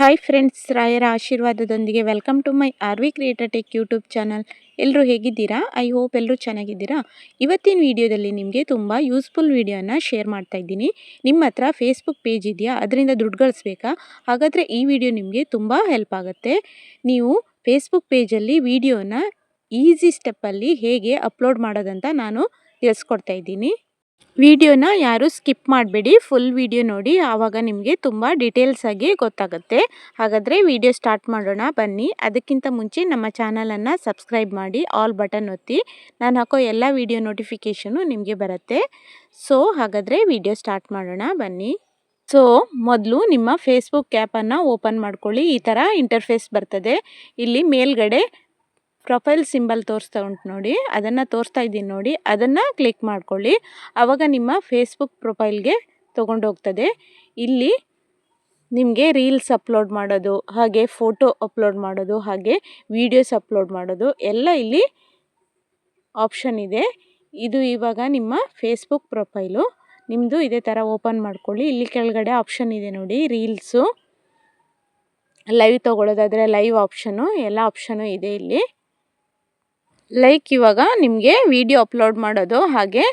Hi friends ರಾಯರ ಆಶೀರ್ವಾದದೊಂದಿಗೆ welcome to my R V creator tech YouTube channel ಎಲ್ಲರೂ ಹೇಗಿದ್ದೀರಾ? I hope ಎಲ್ಲರೂ ಚೆನ್ನಾಗಿದ್ದೀರಾ? ಇವತ್ತಿನ ವಿಡಿಯೋದಲ್ಲಿ ನಿಮಗೆ ತುಂಬ ಯೂಸ್ಫುಲ್ ವಿಡಿಯೋನ ಶೇರ್ ಮಾಡ್ತಾ ಇದ್ದೀನಿ. ನಿಮ್ಮ ಹತ್ರ ಫೇಸ್ಬುಕ್ ಪೇಜ್ ಇದೆಯಾ? ಅದರಿಂದ ದುಡ್ಡು ಗಳಿಸ್ಬೇಕಾ? ಹಾಗಾದರೆ ಈ ವಿಡಿಯೋ ನಿಮಗೆ ತುಂಬ ಹೆಲ್ಪ್ ಆಗುತ್ತೆ. ನೀವು ಫೇಸ್ಬುಕ್ ಪೇಜಲ್ಲಿ ವಿಡಿಯೋನ ಈಸಿ ಸ್ಟೆಪ್ಪಲ್ಲಿ ಹೇಗೆ ಅಪ್ಲೋಡ್ ಮಾಡೋದಂತ ನಾನು ತಿಳಿಸ್ಕೊಡ್ತಾ ಇದ್ದೀನಿ. ವಿಡಿಯೋನ ಯಾರು ಸ್ಕಿಪ್ ಮಾಡಬೇಡಿ ಫುಲ್ ವಿಡಿಯೋ ನೋಡಿ, ಆವಾಗ ನಿಮಗೆ ತುಂಬ ಡೀಟೇಲ್ಸ್ ಆಗಿ ಗೊತ್ತಾಗುತ್ತೆ. ಹಾಗಾದರೆ ವಿಡಿಯೋ ಸ್ಟಾರ್ಟ್ ಮಾಡೋಣ, ಬನ್ನಿ. ಅದಕ್ಕಿಂತ ಮುಂಚೆ ನಮ್ಮ ಚಾನಲನ್ನು ಸಬ್ಸ್ಕ್ರೈಬ್ ಮಾಡಿ ಆಲ್ ಬಟನ್ ಒತ್ತಿ. ನಾನು ಹಾಕೋ ಎಲ್ಲ ವಿಡಿಯೋ ನೋಟಿಫಿಕೇಷನು ನಿಮಗೆ ಬರುತ್ತೆ. ಸೊ ಹಾಗಾದರೆ ವಿಡಿಯೋ ಸ್ಟಾರ್ಟ್ ಮಾಡೋಣ, ಬನ್ನಿ. ಸೊ ಮೊದಲು ನಿಮ್ಮ ಫೇಸ್ಬುಕ್ ಆ್ಯಪನ್ನು ಓಪನ್ ಮಾಡ್ಕೊಳ್ಳಿ. ಈ ಥರ ಇಂಟರ್ಫೇಸ್ ಬರ್ತದೆ. ಇಲ್ಲಿ ಮೇಲ್ಗಡೆ ಪ್ರೊಫೈಲ್ ಸಿಂಬಲ್ ತೋರಿಸ್ತಾ ಉಂಟು ನೋಡಿ, ಅದನ್ನು ತೋರಿಸ್ತಾ ಇದ್ದೀನಿ ನೋಡಿ, ಅದನ್ನು ಕ್ಲಿಕ್ ಮಾಡ್ಕೊಳ್ಳಿ. ಆವಾಗ ನಿಮ್ಮ ಫೇಸ್ಬುಕ್ ಪ್ರೊಫೈಲ್ಗೆ ತೊಗೊಂಡೋಗ್ತದೆ. ಇಲ್ಲಿ ನಿಮಗೆ ರೀಲ್ಸ್ ಅಪ್ಲೋಡ್ ಮಾಡೋದು, ಹಾಗೆ ಫೋಟೋ ಅಪ್ಲೋಡ್ ಮಾಡೋದು, ಹಾಗೆ ವೀಡಿಯೋಸ್ ಅಪ್ಲೋಡ್ ಮಾಡೋದು, ಎಲ್ಲ ಇಲ್ಲಿ ಆಪ್ಷನ್ ಇದೆ. ಇದು ಇವಾಗ ನಿಮ್ಮ ಫೇಸ್ಬುಕ್ ಪ್ರೊಫೈಲು. ನಿಮ್ಮದು ಇದೇ ಥರ ಓಪನ್ ಮಾಡ್ಕೊಳ್ಳಿ. ಇಲ್ಲಿ ಕೆಳಗಡೆ ಆಪ್ಷನ್ ಇದೆ ನೋಡಿ ರೀಲ್ಸು ಲೈವ್ ತೊಗೊಳ್ಳೋದಾದರೆ ಲೈವ್ ಆಪ್ಷನು ಎಲ್ಲ ಆಪ್ಷನು ಇದೆ ಇಲ್ಲಿ. ಲೈಕ್ ಇವಾಗ ನಿಮಗೆ ವಿಡಿಯೋ ಅಪ್ಲೋಡ್ ಮಾಡೋದು, ಹಾಗೆ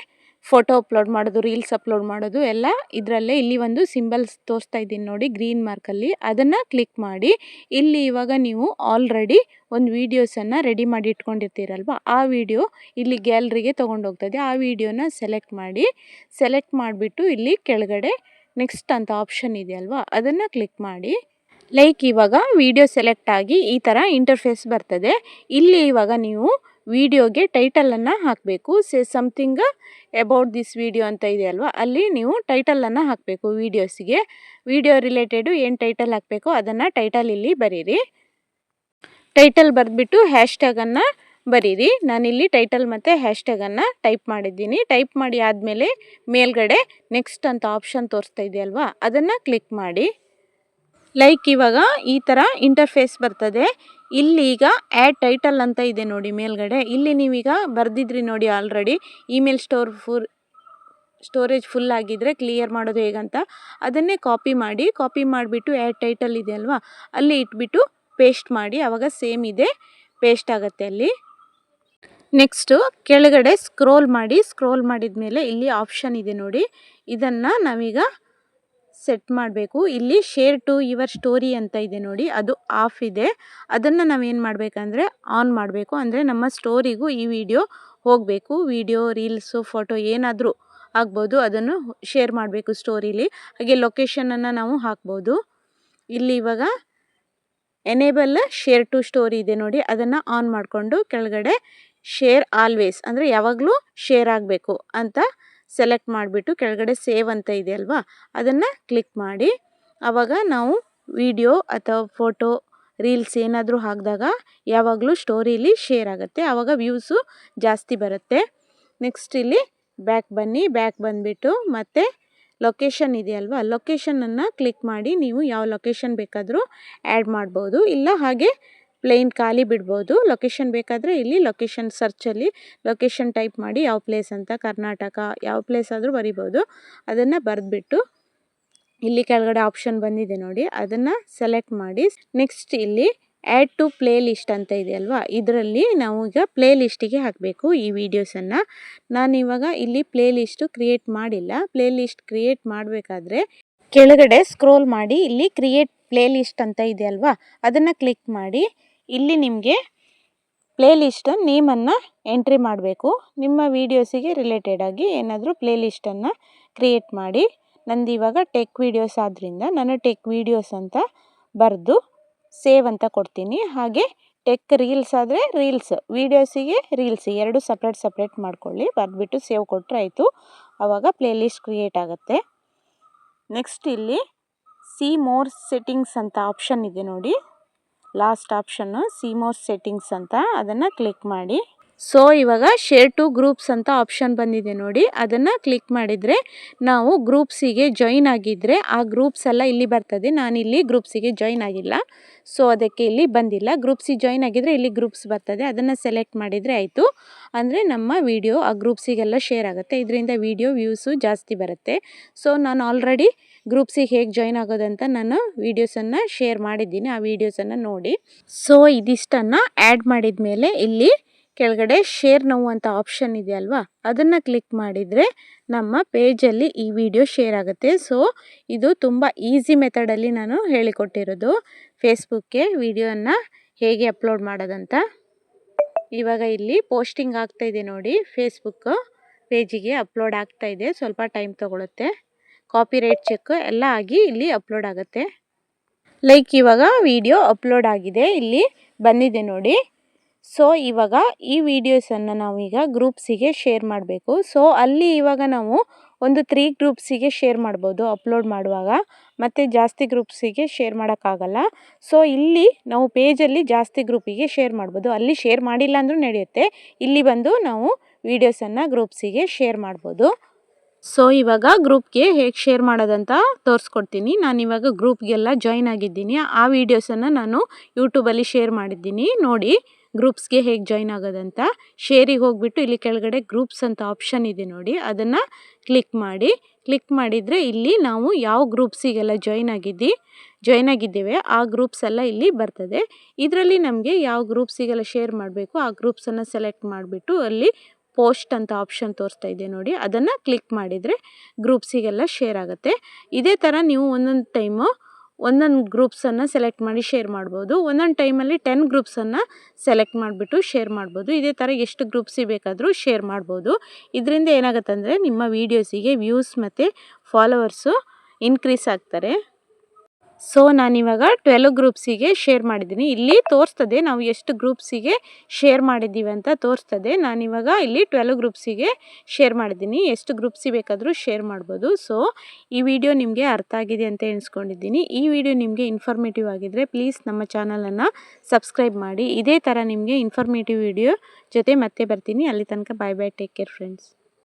ಫೋಟೋ ಅಪ್ಲೋಡ್ ಮಾಡೋದು ರೀಲ್ಸ್ ಅಪ್ಲೋಡ್ ಮಾಡೋದು ಎಲ್ಲ ಇದರಲ್ಲೇ ಇಲ್ಲಿ ಒಂದು ಸಿಂಬಲ್ಸ್ ತೋರಿಸ್ತಾ ಇದ್ದೀನಿ ನೋಡಿ ಗ್ರೀನ್ ಮಾರ್ಕಲ್ಲಿ ಅದನ್ನು ಕ್ಲಿಕ್ ಮಾಡಿ, ಇಲ್ಲಿ ಇವಾಗ ನೀವು ಆಲ್ರೆಡಿ ಒಂದು ವೀಡಿಯೋಸನ್ನು ರೆಡಿ ಮಾಡಿ ಇಟ್ಕೊಂಡಿರ್ತೀರಲ್ವ? ಆ ವಿಡಿಯೋ ಇಲ್ಲಿ ಗ್ಯಾಲ್ರಿಗೆ ತೊಗೊಂಡೋಗ್ತದೆ ಆ ವಿಡಿಯೋನ ಸೆಲೆಕ್ಟ್ ಮಾಡಿ ಸೆಲೆಕ್ಟ್ ಮಾಡಿಬಿಟ್ಟು ಇಲ್ಲಿ ಕೆಳಗಡೆ ನೆಕ್ಸ್ಟ್ ಅಂತ ಆಪ್ಷನ್ ಇದೆಯಲ್ವ ಅದನ್ನು ಕ್ಲಿಕ್ ಮಾಡಿ. ಲೈಕ್ ಇವಾಗ ವಿಡಿಯೋ ಸೆಲೆಕ್ಟ್ ಆಗಿ ಈ ಥರ ಇಂಟರ್ಫೇಸ್ ಬರ್ತದೆ. ಇಲ್ಲಿ ಇವಾಗ ನೀವು ವಿಡಿಯೋಗೆ ಟೈಟಲನ್ನು ಹಾಕಬೇಕು. Say something about this video ಅಂತ ಇದೆ ಅಲ್ವಾ? ಅಲ್ಲಿ ನೀವು ಟೈಟಲನ್ನು ಹಾಕಬೇಕು ವೀಡಿಯೋಸಿಗೆ ವಿಡಿಯೋ ರಿಲೇಟೆಡು ಏನು ಟೈಟಲ್ ಹಾಕಬೇಕು ಅದನ್ನು ಟೈಟಲ್ ಇಲ್ಲಿ ಬರೀರಿ. ಟೈಟಲ್ ಬರೆದ್ಬಿಟ್ಟು ಹ್ಯಾಶ್ಟ್ಯಾಗನ್ನು ಬರೀರಿ. ನಾನಿಲ್ಲಿ ಟೈಟಲ್ ಮತ್ತು ಹ್ಯಾಶ್ಟ್ಯಾಗನ್ನು ಟೈಪ್ ಮಾಡಿದ್ದೀನಿ. ಟೈಪ್ ಮಾಡಿ ಆದಮೇಲೆ ಮೇಲ್ಗಡೆ ನೆಕ್ಸ್ಟ್ ಅಂತ ಆಪ್ಷನ್ ತೋರಿಸ್ತಾ ಇದೆಯಲ್ವಾ ಅದನ್ನು ಕ್ಲಿಕ್ ಮಾಡಿ. ಲೈಕ್ ಇವಾಗ ಈ ಥರ ಇಂಟರ್ಫೇಸ್ ಬರ್ತದೆ. ಇಲ್ಲಿ ಈಗ ಆ್ಯಡ್ ಟೈಟಲ್ ಅಂತ ಇದೆ ನೋಡಿ ಮೇಲ್ಗಡೆ. ಇಲ್ಲಿ ನೀವೀಗ ಬರೆದಿದ್ರಿ ನೋಡಿ already email store full storage full ಆಗಿದ್ದರೆ ಕ್ಲಿಯರ್ ಮಾಡೋದು ಹೇಗಂತ ಅದನ್ನೇ ಕಾಪಿ ಮಾಡಿ ಕಾಪಿ ಮಾಡಿಬಿಟ್ಟು ಆ್ಯಡ್ ಟೈಟಲ್ ಇದೆ ಅಲ್ವಾ? ಅಲ್ಲಿ ಇಟ್ಬಿಟ್ಟು ಪೇಸ್ಟ್ ಮಾಡಿ ಆವಾಗ ಸೇಮ್ ಇದೆ ಪೇಸ್ಟ್ ಆಗುತ್ತೆ ಅಲ್ಲಿ. ನೆಕ್ಸ್ಟು ಕೆಳಗಡೆ ಸ್ಕ್ರೋಲ್ ಮಾಡಿ ಸ್ಕ್ರೋಲ್ ಮಾಡಿದ ಮೇಲೆ ಇಲ್ಲಿ ಆಪ್ಷನ್ ಇದೆ ನೋಡಿ. ಇದನ್ನು ನಾವೀಗ ಸೆಟ್ ಮಾಡಬೇಕು. ಇಲ್ಲಿ ಶೇರ್ ಟು ಯುವರ್ ಸ್ಟೋರಿ ಅಂತ ಇದೆ ನೋಡಿ. ಅದು ಆಫ್ ಇದೆ. ಅದನ್ನು ನಾವೇನು ಮಾಡಬೇಕಂದ್ರೆ ಆನ್ ಮಾಡಬೇಕು. ಅಂದರೆ ನಮ್ಮ ಸ್ಟೋರಿಗೂ ಈ ವಿಡಿಯೋ ಹೋಗಬೇಕು. ವಿಡಿಯೋ ರೀಲ್ಸು ಫೋಟೋ ಏನಾದರೂ ಆಗ್ಬೋದು. ಅದನ್ನು ಶೇರ್ ಮಾಡಬೇಕು ಸ್ಟೋರಿಲಿ ಹಾಗೆ ಲೊಕೇಶನನ್ನು ನಾವು ಹಾಕ್ಬೋದು. ಇಲ್ಲಿ ಇವಾಗ ಎನೇಬಲ್ ಶೇರ್ ಟು ಸ್ಟೋರಿ ಇದೆ ನೋಡಿ. ಅದನ್ನು ಆನ್ ಮಾಡಿಕೊಂಡು ಕೆಳಗಡೆ ಶೇರ್ ಆಲ್ವೇಸ್ ಅಂದರೆ ಯಾವಾಗಲೂ ಶೇರ್ ಆಗಬೇಕು ಅಂತ ಸೆಲೆಕ್ಟ್ ಮಾಡಿಬಿಟ್ಟು ಕೆಳಗಡೆ ಸೇವ್ ಅಂತ ಇದೆ ಅಲ್ವಾ? ಅದನ್ನು ಕ್ಲಿಕ್ ಮಾಡಿ. ಆವಾಗ ನಾವು ವಿಡಿಯೋ ಅಥವಾ ಫೋಟೋ ರೀಲ್ಸ್ ಏನಾದರೂ ಹಾಕಿದಾಗ ಯಾವಾಗಲೂ ಸ್ಟೋರಿಲಿ ಶೇರ್ ಆಗುತ್ತೆ. ಆವಾಗ ವ್ಯೂಸು ಜಾಸ್ತಿ ಬರುತ್ತೆ. ನೆಕ್ಸ್ಟ್ ಇಲ್ಲಿ ಬ್ಯಾಕ್ ಬನ್ನಿ. ಬ್ಯಾಕ್ ಬಂದುಬಿಟ್ಟು ಮತ್ತು ಲೊಕೇಶನ್ ಇದೆಯಲ್ವಾ ಲೊಕೇಶನನ್ನು ಕ್ಲಿಕ್ ಮಾಡಿ ನೀವು ಯಾವ ಲೊಕೇಶನ್ ಬೇಕಾದರೂ ಆ್ಯಡ್ ಮಾಡ್ಬೋದು. ಇಲ್ಲ ಹಾಗೆ ಪ್ಲೇನ್ ಖಾಲಿ ಬಿಡ್ಬೋದು. ಲೊಕೇಶನ್ ಬೇಕಾದರೆ ಇಲ್ಲಿ ಲೊಕೇಶನ್ ಸರ್ಚಲ್ಲಿ ಲೊಕೇಶನ್ ಟೈಪ್ ಮಾಡಿ ಯಾವ ಪ್ಲೇಸ್ ಅಂತ ಕರ್ನಾಟಕ ಯಾವ ಪ್ಲೇಸ್ ಆದರೂ ಬರಿಬೋದು. ಅದನ್ನು ಬರೆದ್ಬಿಟ್ಟು ಇಲ್ಲಿ ಕೆಳಗಡೆ ಆಪ್ಷನ್ ಬಂದಿದೆ ನೋಡಿ. ಅದನ್ನು ಸೆಲೆಕ್ಟ್ ಮಾಡಿ ನೆಕ್ಸ್ಟ್ ಇಲ್ಲಿ ಆ್ಯಡ್ ಟು ಪ್ಲೇ ಲಿಸ್ಟ್ ಅಂತ ಇದೆ ಅಲ್ವಾ? ಇದರಲ್ಲಿ ನಾವು ಈಗ ಪ್ಲೇ ಲಿಸ್ಟಿಗೆ ಹಾಕಬೇಕು ಈ ವಿಡಿಯೋಸನ್ನು ನಾನಿವಾಗ ಇಲ್ಲಿ ಪ್ಲೇ ಲಿಸ್ಟು ಕ್ರಿಯೇಟ್ ಮಾಡಿಲ್ಲ. ಪ್ಲೇ ಲಿಸ್ಟ್ ಕ್ರಿಯೇಟ್ ಮಾಡಬೇಕಾದ್ರೆ ಕೆಳಗಡೆ ಸ್ಕ್ರೋಲ್ ಮಾಡಿ ಇಲ್ಲಿ ಕ್ರಿಯೇಟ್ ಪ್ಲೇ ಲಿಸ್ಟ್ ಅಂತ ಇದೆ ಅಲ್ವಾ? ಅದನ್ನು ಕ್ಲಿಕ್ ಮಾಡಿ, ಇಲ್ಲಿ ನಿಮಗೆ ಪ್ಲೇ ಲಿಸ್ಟ್ ನೇಮನ್ನು ಎಂಟ್ರಿ ಮಾಡಬೇಕು. ನಿಮ್ಮ ವೀಡಿಯೋಸಿಗೆ ರಿಲೇಟೆಡ್ ಆಗಿ ಏನಾದರೂ ಪ್ಲೇ ಲಿಸ್ಟನ್ನು ಕ್ರಿಯೇಟ್ ಮಾಡಿ. ನಂದು ಇವಾಗ ಟೆಕ್ ವೀಡಿಯೋಸ್ ಆದ್ದರಿಂದ ನಾನು ಟೆಕ್ ವೀಡಿಯೋಸ್ ಅಂತ ಬರೆದು ಸೇವ್ ಅಂತ ಕೊಡ್ತೀನಿ. ಹಾಗೆ ಟೆಕ್ ರೀಲ್ಸ್ ಆದರೆ ರೀಲ್ಸ್, ವೀಡಿಯೋಸಿಗೆ ರೀಲ್ಸ್ ಎರಡು ಸಪ್ರೇಟ್ ಸಪ್ರೇಟ್ ಮಾಡ್ಕೊಳ್ಳಿ. ಬರೆದ್ಬಿಟ್ಟು ಸೇವ್ ಕೊಟ್ಟರೆ ಆಯಿತು. ಆವಾಗ ಪ್ಲೇ ಲಿಸ್ಟ್ ಕ್ರಿಯೇಟ್ ಆಗುತ್ತೆ. ನೆಕ್ಸ್ಟ್ ಇಲ್ಲಿ ಸಿ ಮೋರ್ ಸೆಟ್ಟಿಂಗ್ಸ್ ಅಂತ ಆಪ್ಷನ್ ಇದೆ ನೋಡಿ. ಲಾಸ್ಟ್ ಆಪ್ಷನ್ನು ಸಿ ಮೋರ್ ಸೆಟ್ಟಿಂಗ್ಸ್ ಅಂತ ಅದನ್ನು ಕ್ಲಿಕ್ ಮಾಡಿ. ಸೊ ಇವಾಗ ಶೇರ್ ಟು ಗ್ರೂಪ್ಸ್ ಅಂತ ಆಪ್ಷನ್ ಬಂದಿದೆ ನೋಡಿ. ಅದನ್ನು ಕ್ಲಿಕ್ ಮಾಡಿದರೆ ನಾವು ಗ್ರೂಪ್ಸಿಗೆ ಜಾಯಿನ್ ಆಗಿದ್ದರೆ ಆ ಗ್ರೂಪ್ಸ್ ಎಲ್ಲ ಇಲ್ಲಿ ಬರ್ತದೆ. ನಾನಿಲ್ಲಿ ಗ್ರೂಪ್ಸಿಗೆ ಜಾಯಿನ್ ಆಗಿಲ್ಲ. ಸೊ ಅದಕ್ಕೆ ಇಲ್ಲಿ ಬಂದಿಲ್ಲ. ಗ್ರೂಪ್ಸಿಗೆ ಜಾಯಿನ್ ಆಗಿದರೆ ಇಲ್ಲಿ ಗ್ರೂಪ್ಸ್ ಬರ್ತದೆ. ಅದನ್ನು ಸೆಲೆಕ್ಟ್ ಮಾಡಿದರೆ ಆಯಿತು. ಅಂದರೆ ನಮ್ಮ ವಿಡಿಯೋ ಆ ಗ್ರೂಪ್ಸಿಗೆಲ್ಲ ಶೇರ್ ಆಗುತ್ತೆ. ಇದರಿಂದ ವಿಡಿಯೋ ವ್ಯೂಸು ಜಾಸ್ತಿ ಬರುತ್ತೆ. ಸೊ ನಾನು ಆಲ್ರೆಡಿ ಗ್ರೂಪ್ಸಿಗೆ ಹೇಗೆ ಜಾಯ್ನ್ ಆಗೋದಂತ ನಾನು ವೀಡಿಯೋಸನ್ನು ಶೇರ್ ಮಾಡಿದ್ದೀನಿ. ಆ ವೀಡಿಯೋಸನ್ನು ನೋಡಿ. ಸೊ ಇದಿಷ್ಟನ್ನು ಆ್ಯಡ್ ಮಾಡಿದ ಮೇಲೆ ಇಲ್ಲಿ ಕೆಳಗಡೆ ಶೇರ್ ನೋವು ಅಂತ ಆಪ್ಷನ್ ಇದೆ ಅಲ್ವಾ? ಅದನ್ನು ಕ್ಲಿಕ್ ಮಾಡಿದರೆ ನಮ್ಮ ಪೇಜಲ್ಲಿ ಈ ವಿಡಿಯೋ ಶೇರ್ ಆಗುತ್ತೆ. ಸೊ ಇದು ತುಂಬ ಈಸಿ ಮೆಥಡಲ್ಲಿ ನಾನು ಹೇಳಿಕೊಟ್ಟಿರೋದು. ಫೇಸ್ಬುಕ್ಗೆ ವಿಡಿಯೋನ ಹೇಗೆ ಅಪ್ಲೋಡ್ ಮಾಡೋದಂತ. ಇವಾಗ ಇಲ್ಲಿ ಪೋಸ್ಟಿಂಗ್ ಆಗ್ತಾ ಇದೆ ನೋಡಿ. ಫೇಸ್ಬುಕ್ಕು ಪೇಜಿಗೆ ಅಪ್ಲೋಡ್ ಆಗ್ತಾ ಇದೆ. ಸ್ವಲ್ಪ ಟೈಮ್ ತಗೊಳುತ್ತೆ. ಕಾಪಿ ರೈಟ್ ಚೆಕ್ ಎಲ್ಲ ಆಗಿ ಇಲ್ಲಿ ಅಪ್ಲೋಡ್ ಆಗುತ್ತೆ. ಲೈಕ್ ಇವಾಗ ವಿಡಿಯೋ ಅಪ್ಲೋಡ್ ಆಗಿದೆ. ಇಲ್ಲಿ ಬಂದಿದೆ ನೋಡಿ. ಸೊ ಇವಾಗ ಈ ವಿಡಿಯೋಸನ್ನು ನಾವೀಗ ಗ್ರೂಪ್ಸಿಗೆ ಶೇರ್ ಮಾಡಬೇಕು. ಸೊ ಅಲ್ಲಿ ಇವಾಗ ನಾವು ಒಂದು ತ್ರೀ ಗ್ರೂಪ್ಸಿಗೆ ಶೇರ್ ಮಾಡ್ಬೋದು ಅಪ್ಲೋಡ್ ಮಾಡುವಾಗ. ಮತ್ತು ಜಾಸ್ತಿ ಗ್ರೂಪ್ಸಿಗೆ ಶೇರ್ ಮಾಡೋಕ್ಕಾಗಲ್ಲ. ಸೊ ಇಲ್ಲಿ ನಾವು ಪೇಜಲ್ಲಿ ಜಾಸ್ತಿ ಗ್ರೂಪಿಗೆ ಶೇರ್ ಮಾಡ್ಬೋದು. ಅಲ್ಲಿ ಶೇರ್ ಮಾಡಿಲ್ಲ ಅಂದರೂ ನಡೆಯುತ್ತೆ. ಇಲ್ಲಿ ಬಂದು ನಾವು ವೀಡಿಯೋಸನ್ನು ಗ್ರೂಪ್ಸಿಗೆ ಶೇರ್ ಮಾಡ್ಬೋದು. ಸೊ ಇವಾಗ ಗ್ರೂಪ್ಗೆ ಹೇಗೆ ಶೇರ್ ಮಾಡೋದಂತ ತೋರಿಸ್ಕೊಡ್ತೀನಿ. ನಾನು ಇವಾಗ ಗ್ರೂಪ್ಗೆಲ್ಲ ಜಾಯ್ನ್ ಆಗಿದ್ದೀನಿ. ಆ ವೀಡಿಯೋಸನ್ನು ನಾನು ಯೂಟ್ಯೂಬಲ್ಲಿ ಶೇರ್ ಮಾಡಿದ್ದೀನಿ. ನೋಡಿ. ಗ್ರೂಪ್ಸ್ಗೆ ಹೇಗೆ ಜಾಯ್ನ್ ಆಗೋದಂತ ಶೇರಿಗೆ ಹೋಗಿಬಿಟ್ಟು ಇಲ್ಲಿ ಕೆಳಗಡೆ ಗ್ರೂಪ್ಸ್ ಅಂತ ಆಪ್ಷನ್ ಇದೆ ನೋಡಿ, ಅದನ್ನು ಕ್ಲಿಕ್ ಮಾಡಿ, ಕ್ಲಿಕ್ ಮಾಡಿದರೆ ಇಲ್ಲಿ ನಾವು ಯಾವ ಗ್ರೂಪ್ಸಿಗೆಲ್ಲ ಜಾಯ್ನ್ ಆಗಿದ್ದಿ, ಜಾಯ್ನ್ ಆಗಿದ್ದೇವೆ, ಆ ಗ್ರೂಪ್ಸ್ ಎಲ್ಲ ಇಲ್ಲಿ ಬರ್ತದೆ. ಇದರಲ್ಲಿ ನಮಗೆ ಯಾವ ಗ್ರೂಪ್ಸಿಗೆಲ್ಲ ಶೇರ್ ಮಾಡಬೇಕು, ಆ ಗ್ರೂಪ್ಸನ್ನು ಸೆಲೆಕ್ಟ್ ಮಾಡಿಬಿಟ್ಟು ಅಲ್ಲಿ ಪೋಸ್ಟ್ ಅಂತ ಆಪ್ಷನ್ ತೋರಿಸ್ತಾ ಇದೆ ನೋಡಿ, ಅದನ್ನು ಕ್ಲಿಕ್ ಮಾಡಿದರೆ ಗ್ರೂಪ್ಸಿಗೆಲ್ಲ ಶೇರ್ ಆಗುತ್ತೆ. ಇದೇ ಥರ ನೀವು ಒಂದೊಂದು ಟೈಮು ಒಂದೊಂದು ಗ್ರೂಪ್ಸನ್ನು ಸೆಲೆಕ್ಟ್ ಮಾಡಿ ಶೇರ್ ಮಾಡ್ಬೋದು. ಒಂದೊಂದು ಟೈಮಲ್ಲಿ ಟೆನ್ ಗ್ರೂಪ್ಸನ್ನು ಸೆಲೆಕ್ಟ್ ಮಾಡಿಬಿಟ್ಟು ಶೇರ್ ಮಾಡ್ಬೋದು. ಇದೇ ಥರ ಎಷ್ಟು ಗ್ರೂಪ್ಸಿಗೆ ಬೇಕಾದರೂ ಶೇರ್ ಮಾಡ್ಬೋದು. ಇದರಿಂದ ಏನಾಗುತ್ತೆ ಅಂದರೆ ನಿಮ್ಮ ವೀಡಿಯೋಸಿಗೆ ವ್ಯೂಸ್ ಮತ್ತು ಫಾಲೋವರ್ಸು ಇನ್ಕ್ರೀಸ್ ಆಗ್ತಾರೆ. ಸೊ ನಾನಿವಾಗ ಟ್ವೆಲ್ವ್ ಗ್ರೂಪ್ಸಿಗೆ ಶೇರ್ ಮಾಡಿದ್ದೀನಿ. ಇಲ್ಲಿ ತೋರಿಸ್ತದೆ ನಾವು ಎಷ್ಟು ಗ್ರೂಪ್ಸಿಗೆ ಶೇರ್ ಮಾಡಿದ್ದೀವಿ ಅಂತ ತೋರಿಸ್ತದೆ. ನಾನಿವಾಗ ಇಲ್ಲಿ ಟ್ವೆಲ್ವ್ ಗ್ರೂಪ್ಸಿಗೆ ಶೇರ್ ಮಾಡಿದ್ದೀನಿ. ಎಷ್ಟು ಗ್ರೂಪ್ಸಿಗೆ ಬೇಕಾದರೂ ಶೇರ್ ಮಾಡ್ಬೋದು. ಸೊ ಈ ವಿಡಿಯೋ ನಿಮಗೆ ಅರ್ಥ ಆಗಿದೆ ಅಂತ ಎಣಿಸ್ಕೊಂಡಿದ್ದೀನಿ. ಈ ವಿಡಿಯೋ ನಿಮಗೆ ಇನ್ಫಾರ್ಮೇಟಿವ್ ಆಗಿದ್ದರೆ ಪ್ಲೀಸ್ ನಮ್ಮ ಚಾನಲನ್ನು ಸಬ್ಸ್ಕ್ರೈಬ್ ಮಾಡಿ. ಇದೇ ಥರ ನಿಮಗೆ ಇನ್ಫಾರ್ಮೇಟಿವ್ ವಿಡಿಯೋ ಜೊತೆ ಮತ್ತೆ ಬರ್ತೀನಿ. ಅಲ್ಲಿ ತನಕ bye bye take care friends